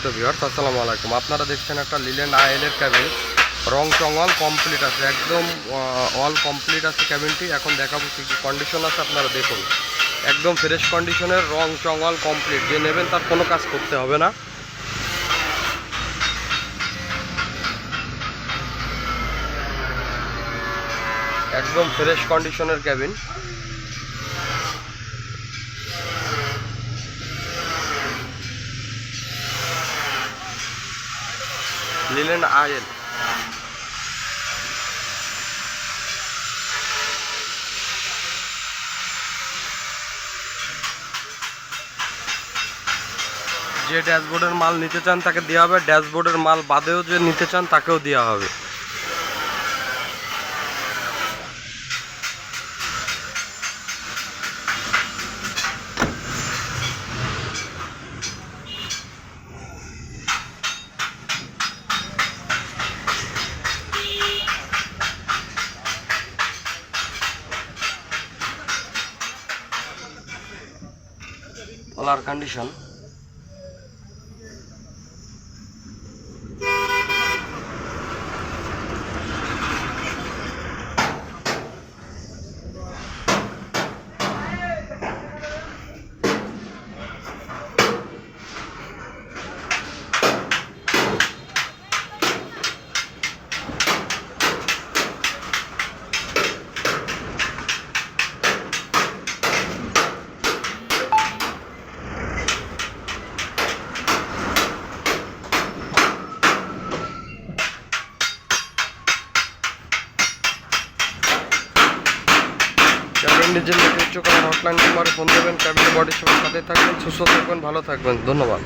সম্মানিত ভিউয়ার্স আসসালামু আলাইকুম। আপনারা দেখছেন একটা লিলেন আয়েলের ক্যাবিন রং টং অল কমপ্লিট আছে, একদম অল কমপ্লিট আছে ক্যাবিনটি এখন দেখাবো কী কী কন্ডিশন আছে, আপনারা দেখুন। একদম ফ্রেশ কন্ডিশনের রং টং অল কমপ্লিট যে নেবেন তার কোনো কাজ করতে হবে না। একদম ফ্রেশ কন্ডিশনের ক্যাবিন লিলেন আয়েল। যে ড্যাশবোর্ডের মাল নিতে চান তাকে দেওয়া হবে, ড্যাশবোর্ডের মাল বাদেও যে নিতে চান তাকেও দেওয়া হবে। কলার কন্ডিশন ক্যাবিন জন্য উচ্চ করার হটলাইন নাম্বারে ফোন দেবেন। ক্যাবিন বডির সবার সাথে থাকবেন, সুস্থ থাকবেন, ভালো থাকবেন। ধন্যবাদ।